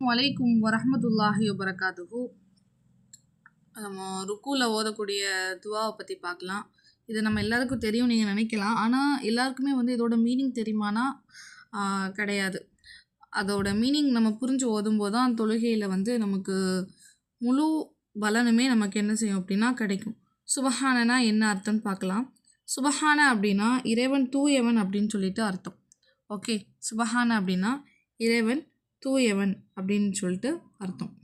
வலைக்கும் வரமத்துல்லாஹி வபரகாத்துஹு. நம்ம ருக்குவில் ஓதக்கூடிய துவாவை பற்றி பார்க்கலாம் இது நம்ம எல்லாருக்கும் தெரியும் நீங்கள் நினைக்கலாம். ஆனால் எல்லாருக்குமே வந்து இதோட மீனிங் தெரியுமானா கிடையாது. அதோட மீனிங் நம்ம புரிஞ்சு ஓதும்போது தான் தொழுகையில் வந்து நமக்கு முழு பலனுமே நமக்கு என்ன செய்யும் அப்படின்னா கிடைக்கும். சுபஹானனா என்ன அர்த்தம்னு பார்க்கலாம் சுபஹான அப்படின்னா இறைவன் தூயவன் அப்படின்னு சொல்லிட்டு அர்த்தம். ஓகே? சுபஹான அப்படின்னா இறைவன் தூயவன் அப்படின்னு சொல்லிட்டு அர்த்தம்.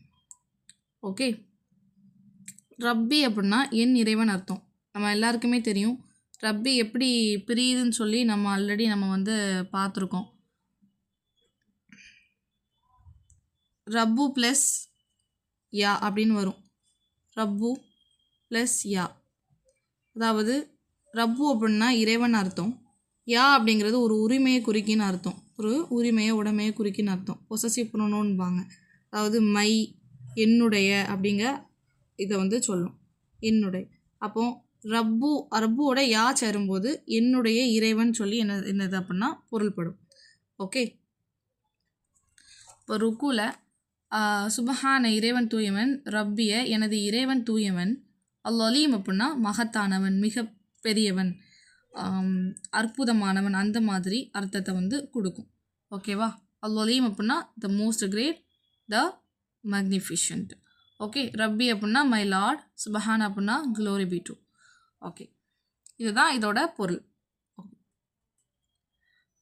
ஓகே? ரப்பி அப்படின்னா என் இறைவன் அர்த்தம். நம்ம எல்லாருக்குமே தெரியும். ரப்பி எப்படி பிரியுதுன்னு சொல்லி நம்ம ஆல்ரெடி நம்ம வந்து பார்த்துருக்கோம். ரப்பு ப்ளஸ் யா அப்படின்னு வரும். ரப்பு ப்ளஸ் யா. அதாவது ரப்பு அப்படின்னா இறைவன் அர்த்தம். யா அப்படிங்கிறது ஒரு உரிமையை குறிக்கின்னு அர்த்தம். ஒரு உரிமையை உடமையை குறிக்கின்னு அர்த்தம். பொசசிவ் ப்ரொனோன்பாங்க அதாவது மை என்னுடைய அப்படிங்க இதை வந்து சொல்லும். என்னுடைய. அப்போ ரப்பு ரப்புவோட யா சேரும்போது என்னுடைய இறைவன் சொல்லி என்ன என்னது அப்படின்னா பொருள்படும். ஓகே இப்போ ருக்குல சுபஹான இறைவன் தூயவன் ரப்பிய எனது இறைவன் தூயவன் அல்லலீம் அப்படின்னா மகத்தானவன் மிக பெரியவன் அற்புதமானவன் அந்த மாதிரி அர்த்தத்தை வந்து கொடுக்கும். ஓகேவா? அல்லலீம் அப்படின்னா the most great the magnificent okay ரப்பி அப்படின்னா மை லார்ட் சுபஹான் அப்படின்னா க்ளோரி பி டூ ஓகே இதுதான் இதோட பொருள்.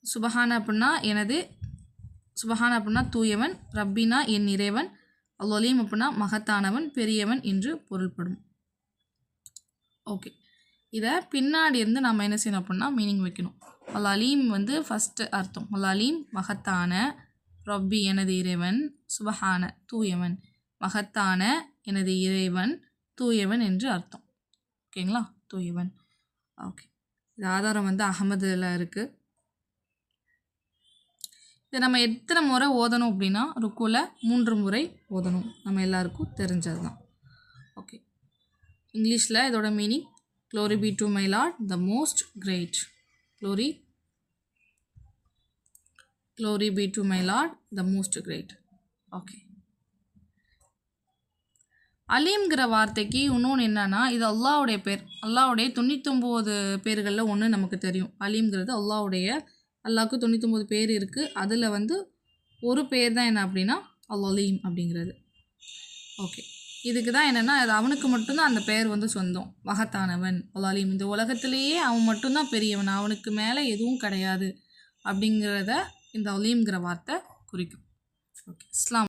சுபஹான் அப்படின்னா எனது சுபஹான் அப்படின்னா தூயவன். ரப்பினா என் இறைவன். அல்லலீம் அப்படின்னா மகத்தானவன் பெரியவன் என்று பொருள்படும். ஓகே இதை பின்னாடி இருந்து நம்ம என்ன செய்யணும் அப்படின்னா மீனிங் வைக்கணும். அலீம் வந்து ஃபஸ்ட்டு அர்த்தம். அலீம் மகத்தான ரப்பி எனது இறைவன் சுபஹான தூயவன். மகத்தான எனது இறைவன் தூயவன் என்று அர்த்தம். ஓகேங்களா தூயவன். ஓகே இது ஆதாரம் வந்து அகமதில் இருக்குது இதை நம்ம எத்தனை முறை ஓதணும் அப்படின்னா ருக்குவில் மூன்று முறை ஓதணும். நம்ம எல்லாருக்கும் தெரிஞ்சது தான் ஓகே இங்கிலீஷில் இதோட meaning glory be to my lord the most great glory glory be to my lord the most great okay அலீம்ங்கிற வார்த்தைக்கு இன்னொன்று என்னென்னா இது அல்லாவுடைய பேர். அல்லாவுடைய தொண்ணூத்தொம்போது பேர்களில் ஒன்று நமக்கு தெரியும். அலீம்ங்கிறது அல்லாவுடைய அல்லாவுக்கு தொண்ணூத்தொம்பது பேர் இருக்குது அதில் வந்து ஒரு பேர் தான் என்ன அப்படின்னா அலீம் அப்படிங்கிறது. ஓகே இதுக்கு தான் என்னென்னா அது அவனுக்கு மட்டும்தான் அந்த பெயர் வந்து சொந்தம். மகத்தானவன் அலீம் இந்த உலகத்திலேயே அவன் மட்டும்தான் பெரியவன். அவனுக்கு மேலே எதுவும் கிடையாது அப்படிங்கிறத இந்த அலீம்ங்கிற வார்த்தை குறிக்கும். ஓகே இஸ்லாம்